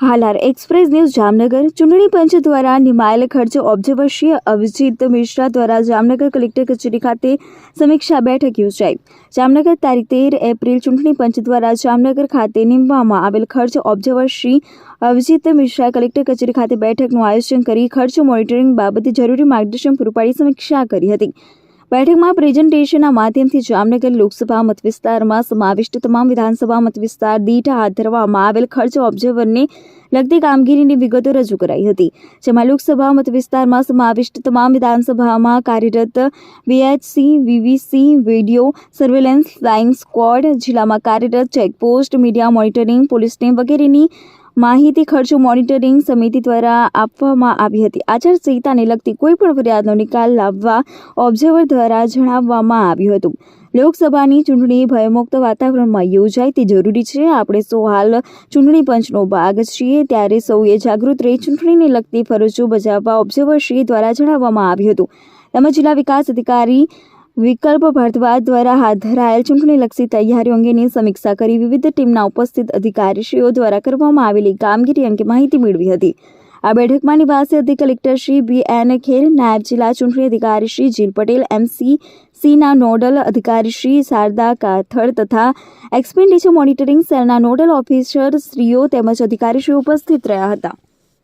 Halar express news Jamnagar. ચૂંટણી પંચ દ્વારા નિમાયેલ ખર્ચ ઓબ્ઝર્વરશ્રી અભિજીત મિશ્રા દ્વારા જામનગર કલેક્ટર કચેરી ખાતે સમીક્ષા બેઠક યોજાઈ. જામનગર તારીખ તેર એપ્રિલ ચૂંટણી પંચ દ્વારા જામનગર ખાતે નીમવામાં આવેલ ખર્ચ ઓબ્ઝર્વર શ્રી અભિજીત મિશ્રા કલેક્ટર કચેરી ખાતે બેઠકનું આયોજન કરી ખર્ચ મોનિટરિંગ બાબતે જરૂરી માર્ગદર્શન પૂરું પાડી સમીક્ષા કરી હતી. બેઠકમાં પ્રેઝન્ટેશનના માધ્યમથી જામનગર લોકસભા મતવિસ્તારમાં સમાવિષ્ટ તમામ વિધાનસભા મતવિસ્તાર દીઠ હાથ ધરવામાં આવેલ ખર્ચ ઓબ્ઝર્વરને લગતી કામગીરીની વિગતો રજૂ કરાઈ હતી, જેમાં લોકસભા મતવિસ્તારમાં સમાવિષ્ટ તમામ વિધાનસભામાં કાર્યરત VHC VVC video surveillance flying squad જિલ્લામાં કાર્યરત checkpost media monitoring police team વગેરેની માહિતી ખર્ચ મોનિટરિંગ સમિતિ દ્વારા આપવામાં આવી હતી. આચારસંહિતાને લગતી કોઈપણ ફરિયાદનો નિકાલ લાવવા ઓબ્ઝર્વર દ્વારા જણાવવામાં આવ્યું હતું. લોકસભાની ચૂંટણી ભયમુક્ત વાતાવરણમાં યોજાય તે જરૂરી છે. આપણે સૌ હાલ ચૂંટણી પંચનો ભાગ છીએ. ત્યારે સૌએ જાગૃત રહી ચૂંટણીને લગતી ફરજો બજાવવા ઓબ્ઝર્વરશ્રી દ્વારા જણાવવામાં આવ્યું હતું. તેમજ જિલ્લા વિકાસ અધિકારી વિકલ્પ ભારદ્વાજ દ્વારા હાથ ધરાયેલ ચૂંટણીલક્ષી તૈયારીઓ અંગેની સમીક્ષા કરી વિવિધ ટીમના ઉપસ્થિત અધિકારીશ્રીઓ દ્વારા કરવામાં આવેલી કામગીરી અંગે માહિતી મેળવી હતી. આ બેઠકમાં નિવાસી અધિક collector Shri B N Kher, નાયબ જિલ્લા ચૂંટણી અધિકારી શ્રી જીલ પટેલ એમસી સીના નોડલ અધિકારી શ્રી શારદા કાથડ તથા એક્સપેન્ડિચર મોનિટરિંગ સેલના નોડલ ઓફિસર શ્રીઓ તેમજ અધિકારીશ્રીઓ ઉપસ્થિત રહ્યા હતા.